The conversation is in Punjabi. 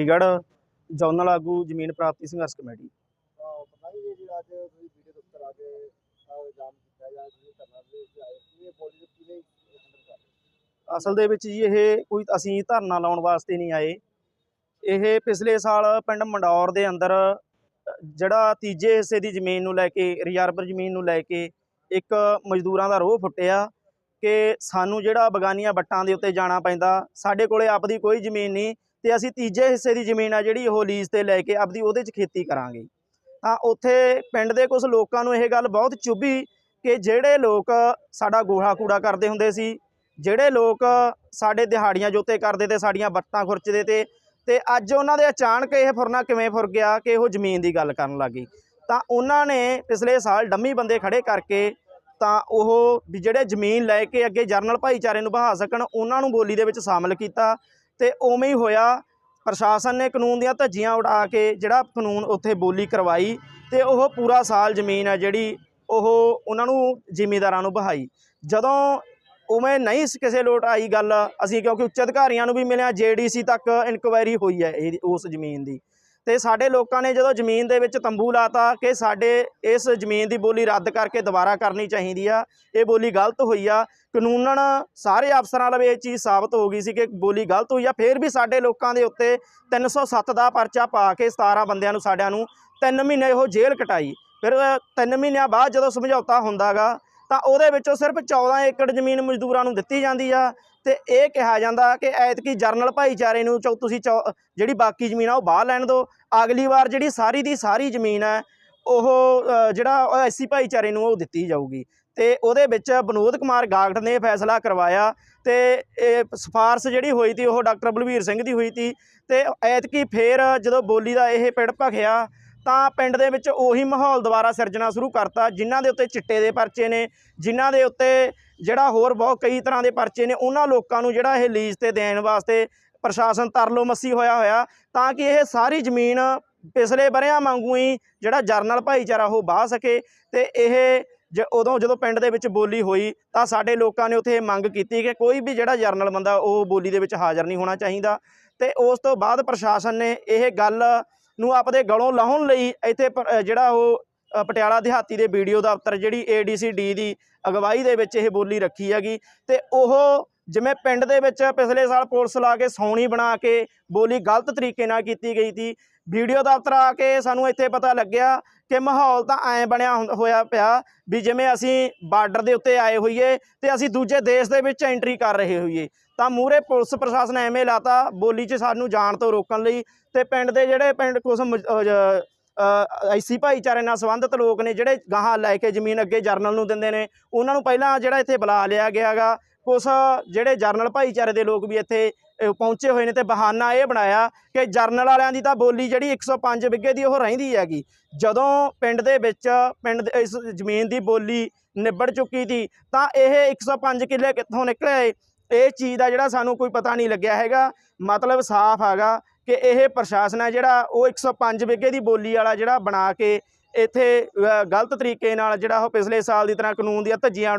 ਚੰਡੀਗੜ੍ਹ ਜੋਨਲ ਆਗੂ ਜ਼ਮੀਨ ਪ੍ਰਾਪਤੀ ਸੰਘਰਸ਼ ਕਮੇਟੀ। ਅਸਲ ਦੇ ਵਿੱਚ ਜੀ ਇਹ ਕੋਈ ਅਸੀਂ ਧਰਨਾ ਲਾਉਣ ਵਾਸਤੇ ਨਹੀਂ ਆਏ। ਇਹ ਪਿਛਲੇ ਸਾਲ ਪਿੰਡ ਮੰਡੌਰ ਦੇ ਅੰਦਰ ਜਿਹੜਾ ਤੀਜੇ ਹਿੱਸੇ ਦੀ ਜ਼ਮੀਨ ਨੂੰ ਲੈ ਕੇ ਰਿਜ਼ਰਵ ਜ਼ਮੀਨ ਨੂੰ ਲੈ ਕੇ ਇੱਕ ਮਜ਼ਦੂਰਾਂ ਦਾ ਰੋਹ ਫੁੱਟਿਆ ਕਿ ਸਾਨੂੰ ਜਿਹੜਾ ਬਗਾਨੀਆਂ ਵੱਟਾਂ ਦੇ ਉੱਤੇ ਜਾਣਾ ਪੈਂਦਾ ਸਾਡੇ ਕੋਲੇ ਆਪਦੀ ਕੋਈ ਜ਼ਮੀਨ ਨਹੀਂ ਤੇ ਅਸੀਂ ਤੀਜੇ ਹਿੱਸੇ ਦੀ ਜ਼ਮੀਨ ਆ ਜਿਹੜੀ ਉਹ ਲੀਜ਼ ਤੇ ਲੈ ਕੇ ਆਪਦੀ ਉਹਦੇ 'ਚ ਖੇਤੀ ਕਰਾਂਗੇ। ਤਾਂ ਉੱਥੇ ਪਿੰਡ ਦੇ ਕੁਝ ਲੋਕਾਂ ਨੂੰ ਇਹ ਗੱਲ ਬਹੁਤ ਚੁੱਭੀ ਕਿ ਜਿਹੜੇ ਲੋਕ ਸਾਡਾ ਗੋਹਾ ਕੂੜਾ ਕਰਦੇ ਹੁੰਦੇ ਸੀ, ਜਿਹੜੇ ਲੋਕ ਸਾਡੇ ਦਿਹਾੜੀਆਂ ਜੋਤੇ ਕਰਦੇ ਤੇ ਸਾਡੀਆਂ ਵੱਟਾਂ ਖੁਰਚਦੇ ਤੇ ਤੇ ਅੱਜ ਉਹਨਾਂ ਦੇ ਅਚਾਨਕ ਇਹ ਫੁਰਨਾ ਕਿਵੇਂ ਫੁਰ ਗਿਆ ਕਿ ਉਹ ਜ਼ਮੀਨ ਦੀ ਗੱਲ ਕਰਨ ਲੱਗੀ ਤਾਂ ਉਹਨਾਂ ਨੇ ਪਿਛਲੇ ਸਾਲ ਡੰਮੀ ਬੰਦੇ ਖੜੇ ਕਰਕੇ ਤਾਂ ਉਹ ਵੀ ਜਿਹੜੇ ਜ਼ਮੀਨ ਲੈ ਕੇ ਅੱਗੇ ਜਰਨਲ ਭਾਈਚਾਰੇ ਨੂੰ ਬਹਾ ਸਕਣ, ਉਹਨਾਂ ਨੂੰ ਬੋਲੀ ਦੇ ਵਿੱਚ ਸ਼ਾਮਲ ਕੀਤਾ ਤੇ ਉਵੇਂ ਹੀ ਹੋਇਆ। ਪ੍ਰਸ਼ਾਸਨ ਨੇ ਕਾਨੂੰਨ ਦੀਆਂ ਧੱਜੀਆਂ ਉਡਾ ਕੇ ਜਿਹੜਾ ਕਾਨੂੰਨ ਉੱਥੇ ਬੋਲੀ ਕਰਵਾਈ ਤੇ ਉਹ ਪੂਰਾ ਸਾਲ ਜ਼ਮੀਨ ਹੈ ਜਿਹੜੀ ਉਹ ਉਹਨਾਂ ਨੂੰ ਜ਼ਿਮੀਂਦਾਰਾਂ ਨੂੰ ਬਹਾਈ। ਜਦੋਂ ਉਵੇਂ ਨਹੀਂ ਕਿਸੇ ਲੋਟ ਆਈ ਗੱਲ, ਅਸੀਂ ਕਿਉਂਕਿ ਉੱਚ ਅਧਿਕਾਰੀਆਂ ਨੂੰ ਵੀ ਮਿਲਿਆ, ਜੀਡੀਸੀ ਤੱਕ ਇਨਕੁਆਇਰੀ ਹੋਈ ਹੈ ਇਹ ਉਸ ਜ਼ਮੀਨ ਦੀ। ਤੇ ਸਾਡੇ ਲੋਕਾਂ ਨੇ ਜਦੋਂ ਜ਼ਮੀਨ ਦੇ ਵਿੱਚ ਤੰਬੂ ਲਾਤਾ ਕਿ ਸਾਡੇ ਇਸ ਜ਼ਮੀਨ ਦੀ ਬੋਲੀ ਰੱਦ ਕਰਕੇ ਦੁਬਾਰਾ ਕਰਨੀ ਚਾਹੀਦੀ ਆ, ਇਹ ਬੋਲੀ ਗਲਤ ਹੋਈ ਆ। ਕਾਨੂੰਨਨ ਸਾਰੇ ਅਫਸਰਾਂ ਲਵੇ ਇਹ ਚੀਜ਼ ਸਾਬਤ ਹੋ ਗਈ ਸੀ ਕਿ ਬੋਲੀ ਗਲਤ ਹੋਈ ਆ। ਫਿਰ ਵੀ ਸਾਡੇ ਲੋਕਾਂ ਦੇ ਉੱਤੇ 307 ਦਾ ਪਰਚਾ ਪਾ ਕੇ 17 ਬੰਦਿਆਂ ਨੂੰ ਸਾਡਿਆਂ ਨੂੰ 3 ਮਹੀਨੇ ਉਹ ਜੇਲ੍ਹ ਕਟਾਈ। ਫਿਰ 3 ਮਹੀਨਿਆਂ ਬਾਅਦ ਜਦੋਂ ਸਮਝੌਤਾ ਹੁੰਦਾਗਾ ਤਾਂ ਉਹਦੇ ਵਿੱਚੋਂ ਸਿਰਫ 14 ਏਕੜ ਜ਼ਮੀਨ ਮਜ਼ਦੂਰਾਂ ਨੂੰ ਦਿੱਤੀ ਜਾਂਦੀ ਆ ਤੇ ਇਹ ਕਿਹਾ ਜਾਂਦਾ ਕਿ ਐਤਕੀ ਜਰਨਲ ਭਾਈਚਾਰੇ ਨੂੰ ਚੌ ਤੁਸੀਂ ਚੌ- ਜਿਹੜੀ ਬਾਕੀ ਜ਼ਮੀਨ ਆ ਉਹ ਬਾਹਰ ਲੈਣ ਦਿਓ। ਅਗਲੀ ਵਾਰ ਜਿਹੜੀ ਸਾਰੀ ਦੀ ਸਾਰੀ ਜ਼ਮੀਨ ਹੈ ਉਹ ਅ, ਜਿਹੜਾ ਐਸਸੀ ਭਾਈਚਾਰੇ ਨੂੰ ਉਹ ਦਿੱਤੀ ਜਾਊਗੀ। ਤੇ ਉਹਦੇ ਵਿੱਚ ਵਿਨੋਦ ਕੁਮਾਰ ਗਾਗਟ ਨੇ ਫੈਸਲਾ ਕਰਵਾਇਆ ਤੇ ਇਹ ਸਿਫਾਰਸ਼ ਜਿਹੜੀ ਹੋਈ ਤੀ ਉਹ ਡਾਕਟਰ ਬਲਵੀਰ ਸਿੰਘ ਦੀ ਹੋਈ ਤੀ ਤੇ ਐਤਕੀ ਫੇਰ ਜਦੋਂ ਬੋਲੀ ਦਾ ਇਹ ਪਿੜ ਭਖਿਆ ਤਾਂ ਪਿੰਡ ਦੇ ਵਿੱਚ ਉਹੀ ਮਾਹੌਲ ਦੁਬਾਰਾ ਸਿਰਜਣਾ ਸ਼ੁਰੂ ਕਰਤਾ, ਜਿਨ੍ਹਾਂ ਦੇ ਉੱਤੇ ਚਿੱਟੇ ਦੇ ਪਰਚੇ ਨੇ, ਜਿਨ੍ਹਾਂ ਦੇ ਉੱਤੇ ਜਿਹੜਾ ਹੋਰ ਬਹੁਤ ਕਈ ਤਰ੍ਹਾਂ ਦੇ ਪਰਚੇ ਨੇ, ਉਹਨਾਂ ਲੋਕਾਂ ਨੂੰ ਜਿਹੜਾ ਇਹ ਲੀਜ਼ ਤੇ ਦੇਣ ਵਾਸਤੇ ਪ੍ਰਸ਼ਾਸਨ ਤਰਲੋ ਮੱਸੀ ਹੋਇਆ ਹੋਇਆ, ਤਾਂ ਕਿ ਇਹ ਸਾਰੀ ਜ਼ਮੀਨ ਪਿਛਲੇ ਬਰਿਆਂ ਵਾਂਗੂ ਹੀ ਜਿਹੜਾ ਜਰਨਲ ਭਾਈਚਾਰਾ ਉਹ ਬਾਹ ਸਕੇ ਤੇ ਇਹ ਜ ਉਦੋਂ ਜਦੋਂ ਪਿੰਡ ਦੇ ਵਿੱਚ ਬੋਲੀ ਹੋਈ, ਤਾਂ ਸਾਡੇ ਲੋਕਾਂ ਨੇ ਉੱਥੇ ਇਹ ਮੰਗ ਕੀਤੀ ਕਿ ਕੋਈ ਵੀ ਜਿਹੜਾ ਜਰਨਲ ਬੰਦਾ ਉਹ ਬੋਲੀ ਦੇ ਵਿੱਚ ਹਾਜ਼ਰ ਨਹੀਂ ਹੋਣਾ ਚਾਹੀਦਾ ਤੇ ਉਸ ਤੋਂ ਬਾਅਦ ਪ੍ਰਸ਼ਾਸਨ ਨੇ ਇਹ ਗੱਲ ਨੂੰ ਆਪਦੇ ਗਲੋਂ ਲਾਹੁਣ ਲਈ ਇੱਥੇ ਪ- ਜਿਹੜਾ ਉਹ ਪਟਿਆਲਾ ਦਿਹਾਤੀ ਦੇ ਵੀਡੀਓ ਦਫ਼ਤਰ ਜਿਹੜੀ ਏਡੀਸੀਡੀ ਦੀ ਅਗਵਾਈ ਦੇ ਵਿੱਚ ਇਹ ਬੋਲੀ ਰੱਖੀ ਹੈਗੀ ਤੇ ਉਹ ਜਿਵੇਂ ਪਿੰਡ ਦੇ ਵਿੱਚ ਪਿਛਲੇ ਸਾਲ ਪੁਲਿਸ ਲਾ ਕੇ ਸੌਣੀ ਬਣਾ ਕੇ ਬੋਲੀ ਗਲਤ ਤਰੀਕੇ ਨਾਲ ਕੀਤੀ ਗਈ ਸੀ। ਵੀਡੀਓ ਦਫ਼ਤਰ ਆ ਕੇ ਸਾਨੂੰ ਇੱਥੇ ਪਤਾ ਲੱਗਿਆ ਕਿ ਮਾਹੌਲ ਤਾਂ ਐਂ ਬਣਿਆ ਹੁੰ- ਹੋਇਆ ਪਿਆ ਵੀ ਜਿਵੇਂ ਅਸੀਂ ਬਾਰਡਰ ਦੇ ਉੱਤੇ ਆਏ ਹੋਈਏ ਤੇ ਅਸੀਂ ਦੂਜੇ ਦੇਸ਼ ਦੇ ਵਿੱਚ ਐਂਟਰੀ ਕਰ ਰਹੇ ਹੋਈਏ। ਤਾਂ ਮੂਰੇ ਪੁਲਿਸ ਪ੍ਰਸ਼ਾਸਨ ਐਵੇਂ ਲਾਤਾ ਬੋਲੀ 'ਚ ਸਾਨੂੰ ਜਾਣ ਤੋਂ ਰੋਕਣ ਲਈ ਤੇ ਪਿੰਡ ਦੇ ਜਿਹੜੇ ਪਿੰਡ ਕੁਝ ਐਸੀ ਭਾਈਚਾਰੇ ਨਾਲ ਸੰਬੰਧਿਤ ਲੋਕ ਨੇ ਜਿਹੜੇ ਗਾਹਾਂ ਲੈ ਕੇ ਜ਼ਮੀਨ ਅੱਗੇ ਜਰਨਲ ਨੂੰ ਦਿੰਦੇ ਨੇ, ਉਹਨਾਂ ਨੂੰ ਪਹਿਲਾਂ ਜਿਹੜਾ ਇੱਥੇ ਬੁਲਾ ਲਿਆ ਗਿਆਗਾ। ਕੁਛ ਜਿਹੜੇ ਜਰਨਲ ਭਾਈਚਾਰੇ ਦੇ ਲੋਕ ਵੀ ਇੱਥੇ ਪਹੁੰਚੇ ਹੋਏ ਨੇ ਤੇ ਬਹਾਨਾ ਇਹ ਬਣਾਇਆ ਕਿ ਜਰਨਲ ਵਾਲਿਆਂ ਦੀ ਤਾਂ ਬੋਲੀ ਜਿਹੜੀ 105 ਬਿੱਗੇ ਦੀ ਉਹ ਰਹਿੰਦੀ ਹੈਗੀ। ਜਦੋਂ ਪਿੰਡ ਦੇ ਵਿੱਚ ਪਿੰਡ ਦੇ, ਇਸ ਜ਼ਮੀਨ ਦੀ ਬੋਲੀ ਨਿਬੜ ਚੁੱਕੀ ਸੀ, ਤਾਂ ਇਹ 105 ਕਿੱਲੇ ਕਿੱਥੋਂ ਨਿਕਲੇ? ਇਹ ਚੀਜ਼ ਦਾ ਜਿਹੜਾ ਸਾਨੂੰ ਕੋਈ ਪਤਾ ਨਹੀਂ ਲੱਗਿਆ ਹੈਗਾ। ਮਤਲਬ ਸਾਫ਼ ਹੈਗਾ ਕਿ ਇਹ ਪ੍ਰਸ਼ਾਸਨ ਹੈ ਜਿਹੜਾ ਉਹ 105 ਬਿੱਗੇ ਦੀ ਬੋਲੀ ਵਾਲਾ ਜਿਹੜਾ ਬਣਾ ਕੇ ਇੱਥੇ ਗਲਤ ਤਰੀਕੇ ਨਾਲ ਜਿਹੜਾ ਉਹ ਪਿਛਲੇ ਸਾਲ ਦੀ ਤਰ੍ਹਾਂ ਕਾਨੂੰਨ ਦੀਆਂ ਧੱਜੀਆਂ ਉਡਾਉਣ